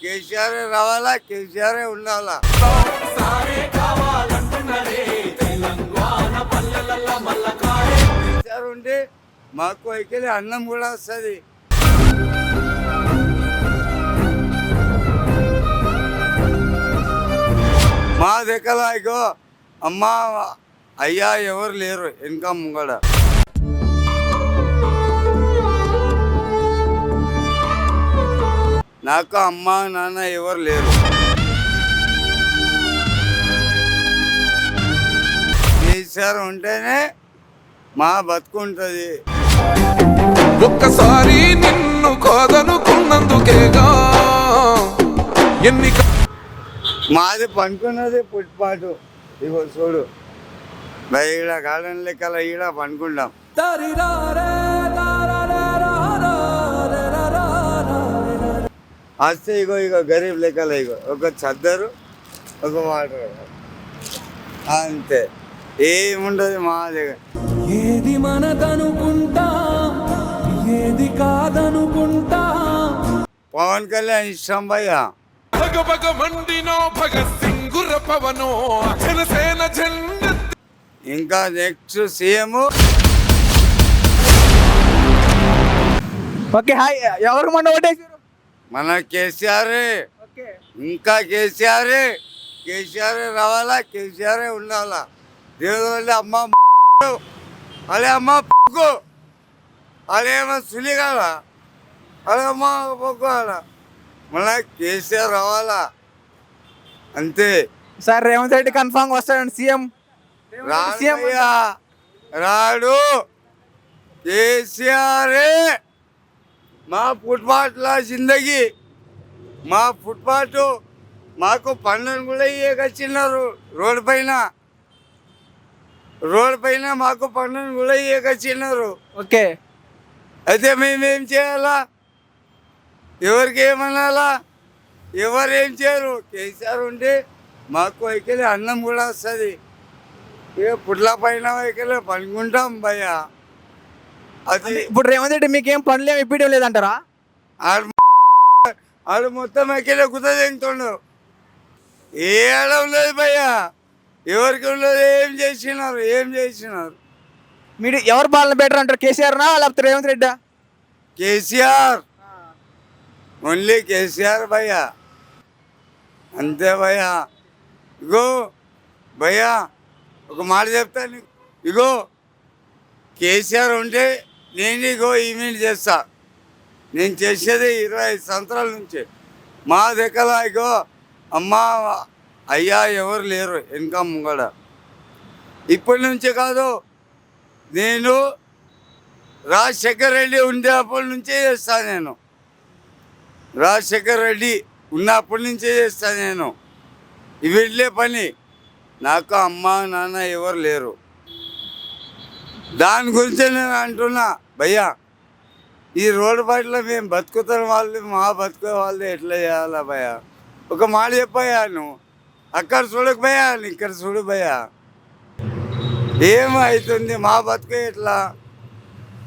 కేసీఆర్ రావాలా? కేసీఆర్ ఉండాలా? కేసీఆర్ ఉంటే మాకు వైఖరి అన్నం కూడా వస్తుంది. మా దగ్గర ఇగో అమ్మ అయ్యా ఎవరు లేరు ఇన్కమ్ ముంగడ. నాకు అమ్మ నాన్న ఎవరు లేరు. కేసీఆర్ ఉంటేనే మా బతుకుంటుంది ఒక్కసారి నిన్ను కాదనుకున్నందుకేగా? ఎన్ని మాది పండుకున్నది పుట్పాటు ఇగో చూడు. ఈడ గార్డెన్ లెక్కల ఈడ పండుకుంటాం. వస్తే ఇగో ఇగో గరీబ్ లెక్కల ఇగో. ఒక చద్దరు ఒక వాటర్. అంతే. ఏముండదు మా దగ్గర. ఏది మనదనుకుంటా ఏది కాదనుకుంటా. పవన్ కళ్యాణ్ ఇష్టం భయ్యా. భగ భగ మండినో భగత్ సింగుర పవనో జనసేన జెండ. ఇంకా నెక్స్ట్ సీఎం. Okay hi. ఎవరికి మొన్న ఓటేసారు? మన కేసీఆర్. ఓకే. ఇంకా కేసీఆర్. కేసీఆర్ రావాలా? కేసీఆర్ ఉండాలా? దేవుడు అమ్మ అదే అమ్మ పొక్కు అదేమో సులిగాల అదే అమ్మ ఆడ మళ్ళా కేసీఆర్ రావాలా? అంతే. సార్ రేవంత్ రెడ్డి కన్ఫామ్ వస్తాడండి సీఎం. రాడు. కేసీఆరే. మా ఫుట్పాత్ల జిందగీ. మా ఫుట్పాత్ మాకు పన్నులు కూడా ఇయ్యకొచ్చినారు రోడ్డు పైన. రోడ్డు పైన మాకు పన్నులు కూడా ఇయ్యకొచ్చినారు ఓకే. అయితే మేమేం చేయాలా? ఎవరికి ఏమనాలా? ఎవరు ఏం చేయరు? కేసీఆర్ ఉంటే మాకు వైకలి అన్నం కూడా వస్తుంది. ఇక పుట్ల పైన వైకలి పనుకుంటాం భయ్య. అది ఇప్పుడు రేవంత్ రెడ్డి మీకు ఏం పనులు ఏమి ఇప్పించడం లేదంటారా? ఆడు మొత్తం వైకలి కుత తింటుండు. ఏ ఆడ ఉండదు భయ్య? ఎవరికి ఉండదు ఏం చేసినారు? ఏం చేసినారు? మీరు ఎవరు పాలన బెటర్ అంటారు? కేసీఆర్నా లేకపోతే రేవంత్ రెడ్డా? కేసీఆర్. ఓన్లీ కేసీఆర్ భయ్య. అంతే భయ్య. ఇగో భయ్య ఒక మాట చెప్తాను. ఇగో కేసీఆర్ ఉంటే నేను ఇగో ఈమెయిల్ చేస్తా. నేను చేసేది ఇరవై ఐదు సంవత్సరాల నుంచి. మా దగ్గర ఇగో అమ్మ అయ్యా ఎవరు లేరు వెనక ముంగడ. ఇప్పటి నుంచి కాదు నేను రాజశేఖర్ రెడ్డి ఉండేప్పటి నుంచే చేస్తాను నేను. రాజశేఖర్ రెడ్డి ఉన్నప్పటి నుంచే చేస్తాను నేను. ఇవి పని. నాకు అమ్మ నాన్న ఎవరు లేరు. దాని గురించి నేను అంటున్నా. భయ్యా ఈ రోడ్డు పట్ల మేము బతుకుతున్న వాళ్ళు మా బతుకునే వాళ్ళు ఎట్లా చేయాలా భయ్యా? ఒక మాట చెప్పయ్యా నువ్వు. అక్కడ చూడకు భయ్యా ఇక్కడ చూడు భయ్యా. ఏమవుతుంది మా బతుకు ఎట్లా?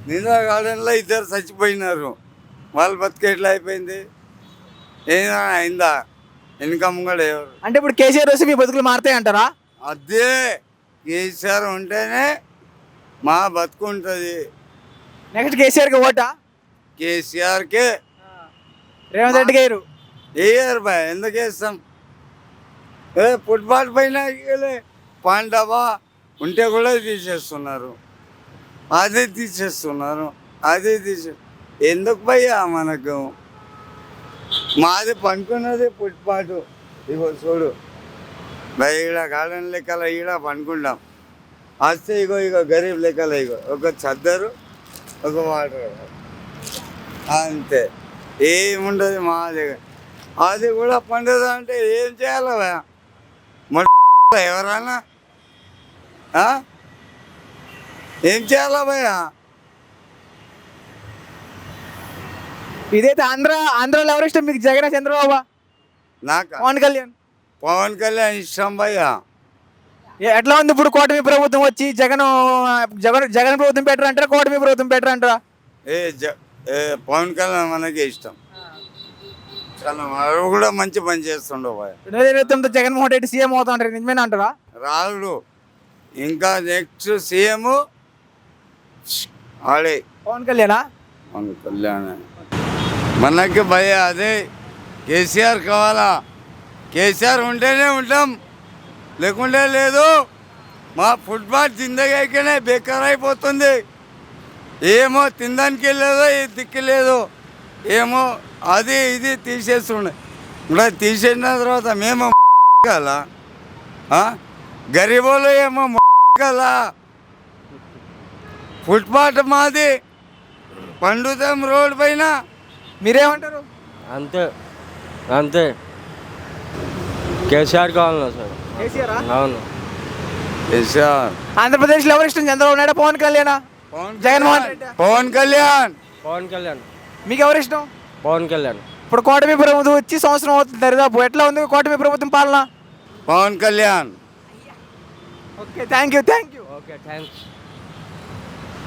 నిందా గార్డెన్లో ఇద్దరు చచ్చిపోయినారు. వాళ్ళ బతుకు ఎట్లా అయిపోయింది? ఏదైనా అయిందా? ఇన్కమ్ కూడా ఎవరు? అంటే ఇప్పుడు కేసీఆర్ వస్తే మీ బతుకులు మారుతాయి అంటారా అదే కేసీఆర్ ఉంటేనే మా బతుకు ఉంటుంది నెక్స్ట్ కేసీఆర్కి ఓటా? కేసీఆర్కే. రేవంత్ రెడ్డి గారు? వేయరు బాయ్ ఎందుకు వేస్తాం? ఏ ఫుట్బాల్ పైన పాండవా ఉంటే కూడా తీసేస్తున్నారు. అదే తీసేస్తున్నారు. అదే తీసే ఎందుకు భయ్యా మనకు? మాది పండుకున్నది ఫుట్పాటు ఇగో చూడు. భయ ఈడ గార్డెన్ లెక్కల ఈడ పండుకుంటాం. వస్తే ఇగో ఇగో గరీబ్ లెక్కల ఇగో. ఒక చద్దరు ఒక వాటర్. అంతే. ఏముండదు మా దగ్గర. అది కూడా పండుగ అంటే ఏం చేయాలి ఎవరన్నా? ఆ? ఏం చేయాలా భయ ఇదైతే ఆంధ్ర ఆంధ్రాలో ఎవరు ఇష్టం మీకు జగన్ చంద్రబాబు? నాకు? పవన్ కళ్యాణ్? పవన్ కళ్యాణ్ ఇష్టం భయ్య. ఎట్లా ఉంది ఇప్పుడు కూటమి ప్రభుత్వం వచ్చి జగన్ జగన్ జగన్ ప్రభుత్వం బెటర్ అంటారా కూటమి ప్రభుత్వం బెటర్ అంటారా? ఏ పవన్ కళ్యాణ్ మనకి ఇష్టం. చాలా కూడా మంచి పని చేస్తుండవు భయ రెండు వేల ఇరవై తొమ్మిది జగన్మోహన్ రెడ్డి సీఎం అవుతా ఉంటారు నిజమేనా అంటారా? రాడు. ఇంకా నెక్స్ట్ సీఎం ఆడే పవన్ కళ్యాణా? మన కళ్యాణ. మనకి భయ అదే. కేసీఆర్ కావాలా? కేసీఆర్ ఉంటేనే ఉంటాం. లేకుంటే లేదు. మా ఫుట్బాల్ జిందగీకనే బేకార్ అయిపోతుంది. ఏమో తినడానికి లేదు ఏ దిక్కు లేదు. ఏమో అది ఇది తీసేస్తుండే. ఇప్పుడు అది తీసేసిన తర్వాత మేము కదా గరీబోళ్ళు ఏమో కదా ఫుట్పాత్ మాది పండుతాం రోడ్ పైన. మీరేమంటారు? అంతే అంతే. కేసీఆర్ కావాలన్నా సార్. అవును. కేసీఆర్. ఆంధ్రప్రదేశ్లో ఎవరు ఇష్టం? చంద్రబాబు నాయుడు పవన్ కళ్యాణా? జగన్మోహన్ రెడ్డి. పవన్ కళ్యాణ్. పవన్ కళ్యాణ్. మీకు ఎవరు ఇష్టం? పవన్ కళ్యాణ్. ఇప్పుడు కూటమి ప్రభుత్వం వచ్చి సంవత్సరం అవుతుంది దరిదాపు. ఎట్లా ఉంది కూటమి ప్రభుత్వం పాలన? Pawan Kalyan. Okay thank you thank you okay thanks